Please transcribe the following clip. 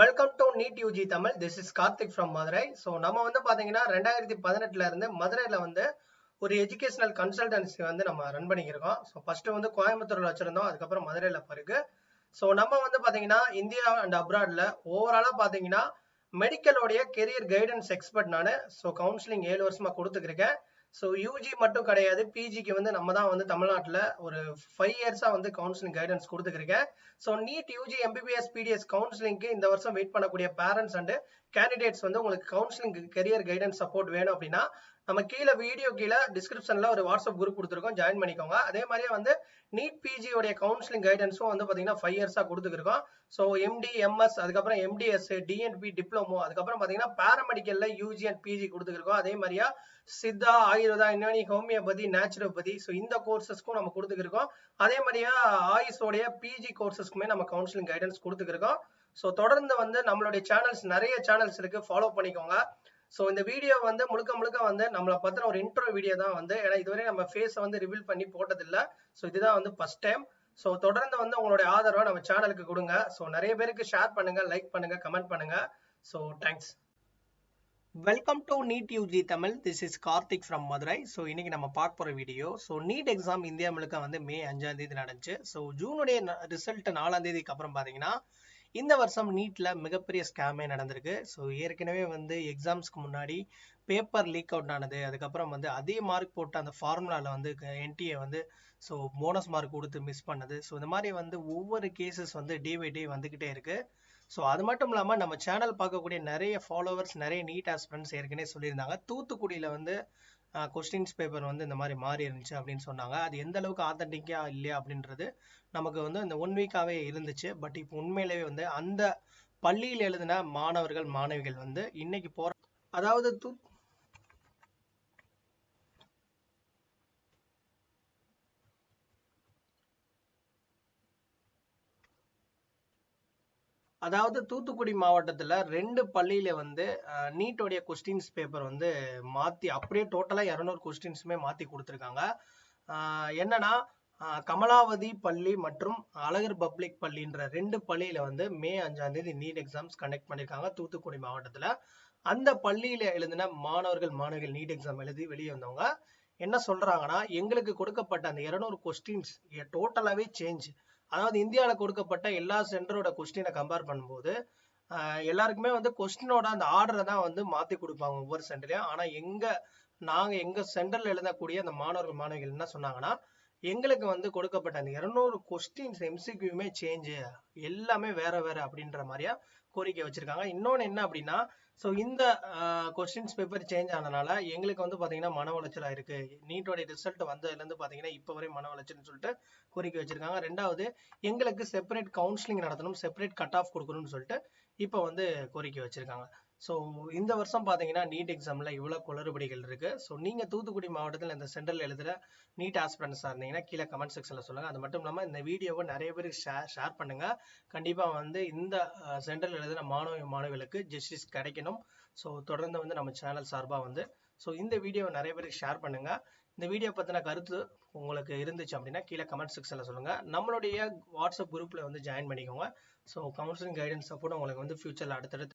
Welcome to NEET UG Tamil this is Karthik from Madurai so நம்ம வந்து பாத்தீங்கன்னா ரெண்டாயிரத்தி பதினெட்டுல இருந்து மதுரையில வந்து ஒரு எஜுகேஷனல் கன்சல்டன்சி வந்து நம்ம ரன் பண்ணிக்கிருக்கோம். ஸோ ஃபர்ஸ்ட் வந்து கோயம்புத்தூர்ல வச்சிருந்தோம். அதுக்கப்புறம் மதுரையில பிறகு. ஸோ நம்ம வந்து பாத்தீங்கன்னா இந்தியா அண்ட் அப்ராட்ல ஓவராலாக பாத்தீங்கன்னா மெடிக்கலோடைய கெரியர் கைடன்ஸ் எக்ஸ்பர்ட் நான். ஸோ கவுன்சிலிங் ஏழு வருஷமா கொடுத்துருக்கேன் ஸோ யூஜி மட்டும் கிடையாது பிஜிக்கு வந்து நம்ம தான் வந்து தமிழ்நாட்டில் ஒரு ஃபைவ் இயர்ஸாக வந்து கவுன்சிலிங் கைடன்ஸ் கொடுத்துருக்கேன் so NEET UG MBBS BDS கவுன்சிலிங்க்கு இந்த வருஷம் வெயிட் பண்ணக்கூடிய பேரண்ட்ஸ் அண்ட் கேண்டிடேட்ஸ் வந்து உங்களுக்கு கவுன்சிலிங் கெரியர் கைடன்ஸ் சப்போர்ட் வேணும் அப்படின்னா நம்ம கீழே வீடியோ கீழே டிஸ்கிரிப்ஷன்ல ஒரு வாட்ஸ்அப் குரூப் கொடுத்துருக்கோம். ஜாயின் பண்ணிக்கோங்க. அதே மாதிரியே வந்து நீட் பிஜியோடைய கவுன்சிலிங் கைடன்ஸும் வந்து பார்த்தீங்கன்னா ஃபைவ் இயர்ஸாக கொடுத்துருக்கோம் ஸோ எம்டி எம்எஸ் அதுக்கப்புறம் எம்டிஎஸ் டிஎன்பி டிப்ளமோ அதுக்கப்புறம் பார்த்தீங்கன்னா பாராமெடிக்கல்ல யூஜி அண்ட் பிஜி கொடுத்துருக்கோம் அதே மாதிரியா சித்தா ஆயுர்வேதா இன்னி ஹோமியோபதி நேச்சுரோபதி ஸோ இந்த கோர்சஸ்க்கும் நம்ம கொடுத்துருக்கோம் அதே மாதிரியா ஆயுஷோடைய பிஜி கோர்சஸ்க்குமே நம்ம கவுன்சிலிங் கைடன்ஸ் கொடுத்துருக்கோம் ஸோ தொடர்ந்து வந்து நம்மளுடைய சேனல்ஸ் நிறைய சேனல்ஸ் இருக்கு. ஃபாலோ பண்ணிக்கோங்க. ஸோ இந்த வீடியோ வந்து முழுக்க முழுக்க வந்து நம்மளை பத்தின ஒரு இன்ட்ரோ வீடியோ தான் வந்து. ஏன்னா இதுவரை நம்ம ஃபேஸை வந்து ரிவீல் பண்ணி போட்டதில்லை. ஸோ இதுதான் வந்து ஃபர்ஸ்ட் டைம் ஸோ தொடர்ந்து வந்து உங்களுடைய ஆதரவை நம்ம சேனலுக்கு கொடுங்க. ஸோ நிறைய பேருக்கு ஷேர் பண்ணுங்க லைக் பண்ணுங்க கமெண்ட் பண்ணுங்க. So thanks welcome to NEET UG Tamil this is Karthik from Madurai so இன்னைக்கு நம்ம பார்க்க போகிற video so NEET exam India முழுக்க வந்து மே அஞ்சாம் தேதி நடந்துச்சு. ஸோ ஜூனுடைய ரிசல்ட் நாலாம் தேதிக்கு அப்புறம் பார்த்தீங்கன்னா இந்த வருஷம் நீட்டில் மிகப்பெரிய ஸ்கேமே நடந்திருக்கு. ஸோ ஏற்கனவே வந்து எக்ஸாம்ஸ்க்கு முன்னாடி பேப்பர் லீக் அவுட் ஆனது. அதுக்கப்புறம் வந்து அதே மார்க் போட்டு அந்த ஃபார்முலாவில் வந்து என்டிஏ வந்து ஸோ போனஸ் மார்க் கொடுத்து மிஸ் பண்ணது. ஸோ இந்த மாதிரி வந்து ஒவ்வொரு கேசஸ் வந்து டே பை டே வந்துக்கிட்டே இருக்குது ஸோ அது மட்டும் இல்லாமல் நம்ம சேனல் பார்க்கக்கூடிய நிறைய ஃபாலோவர்ஸ் நிறைய நீட் ஆஸ்பிரண்ட்ஸ் ஏற்கனவே சொல்லியிருந்தாங்க. தூத்துக்குடியில் வந்து கொஸ்டின்ஸ் பேப்பர் வந்து இந்த மாதிரி மாறி இருந்துச்சு அப்படின்னு சொன்னாங்க. அது எந்த அளவுக்கு ஆத்தன்டிக்கா இல்லையா அப்படின்றது நமக்கு வந்து இந்த ஒன் வீக்காகவே இருந்துச்சு. பட் இப்போ உண்மையிலேயே வந்து அந்த பள்ளியில் எழுதின மாணவர்கள் மாணவிகள் வந்து இன்னைக்கு போற அதாவது அதாவது தூத்துக்குடி மாவட்டத்தில் ரெண்டு பள்ளியில் வந்து நீட்டோடைய கொஸ்டின்ஸ் பேப்பர் வந்து மாற்றி அப்படியே டோட்டலாக இரநூறு கொஸ்டின்ஸுமே மாற்றி கொடுத்துருக்காங்க. என்னன்னா கமலாவதி பள்ளி மற்றும் அழகர் பப்ளிக் பள்ளின்ற ரெண்டு பள்ளியில் வந்து மே அஞ்சாம் தேதி நீட் எக்ஸாம்ஸ் கண்டக்ட் பண்ணிருக்காங்க தூத்துக்குடி மாவட்டத்தில். அந்த பள்ளியில் எழுதின மாணவர்கள் மாணவிகள் நீட் எக்ஸாம் எழுதி வெளியே வந்தவங்க என்ன சொல்கிறாங்கன்னா எங்களுக்கு கொடுக்கப்பட்ட அந்த இருநூறு கொஸ்டின்ஸ் டோட்டலாகவே சேஞ்ச் அதாவது இந்தியாவில் கொடுக்கப்பட்ட எல்லா சென்டரோட கொஸ்டினை கம்பேர் பண்ணும்போது எல்லாருக்குமே வந்து கொஸ்டினோட அந்த ஆர்டரை தான் வந்து மாற்றி கொடுப்பாங்க ஒவ்வொரு சென்டர்லையும் ஆனால் எங்க நாங்கள் எங்க சென்டர்ல எழுதக்கூடிய அந்த மாணவர்கள் மாணவிகள் என்ன சொன்னாங்கன்னா எங்களுக்கு வந்து கொடுக்கப்பட்ட அந்த இருநூறு கொஸ்டின்ஸ் எம்சிக்யூமே சேஞ்சு எல்லாமே வேற வேற அப்படின்ற மாதிரியா கோரிக்கை வச்சிருக்காங்க. இன்னொன்று என்ன அப்படின்னா ஸோ இந்த கொஸ்டின்ஸ் பேப்பர் சேஞ்ச் ஆனதுனால எங்களுக்கு வந்து பார்த்தீங்கன்னா மன உளைச்சலாக இருக்கு. நீட்டோடைய ரிசல்ட் வந்ததுலேருந்து பார்த்தீங்கன்னா இப்போ வரை மன உளைச்சல்னு சொல்லிட்டு கோரிக்கை வச்சிருக்காங்க. ரெண்டாவது எங்களுக்கு செப்பரேட் கவுன்சிலிங் நடத்தணும் செப்பரேட் கட் ஆஃப் கொடுக்கணும்னு சொல்லிட்டு இப்போ வந்து கோரிக்கை வச்சிருக்காங்க. ஸோ இந்த வருஷம் பார்த்தீங்கன்னா நீட் எக்ஸாமில் இவ்வளோ குளறுபடிகள் இருக்குது ஸோ நீங்கள் தூத்துக்குடி மாவட்டத்தில் இந்த சென்ட்ரல் எழுதுகிற நீட் ஆஸ்பிரன்ஸாக இருந்தீங்கன்னா கீழே கமெண்ட் செக்ஷனில் சொல்லுங்கள் அது மட்டும் இல்லாமல் இந்த வீடியோவை நிறைய பேருக்கு ஷேர் ஷேர் பண்ணுங்கள் கண்டிப்பாக வந்து இந்த சென்ட்ரல் எழுதுகிற மாணவ மாணவிகளுக்கு ஜஸ்டிஸ் கிடைக்கணும். ஸோ தொடர்ந்து வந்து நம்ம சேனல் சார்பாக வந்து ஸோ இந்த வீடியோவை நிறைய பேருக்கு ஷேர் பண்ணுங்கள் இந்த வீடியோ பற்றின கருத்து உங்களுக்கு இருந்துச்சு அப்படின்னா கீழே கமெண்ட் செக்ஷனில் சொல்லுங்கள் நம்மளுடைய வாட்ஸ்அப் குரூப்பில் வந்து ஜாயின் பண்ணிக்கோங்க. ஸோ கவுன்சிலிங் கைடன்ஸ் சப்போர்ட் உங்களுக்கு வந்து ஃபியூச்சரில் அடுத்தடுத்து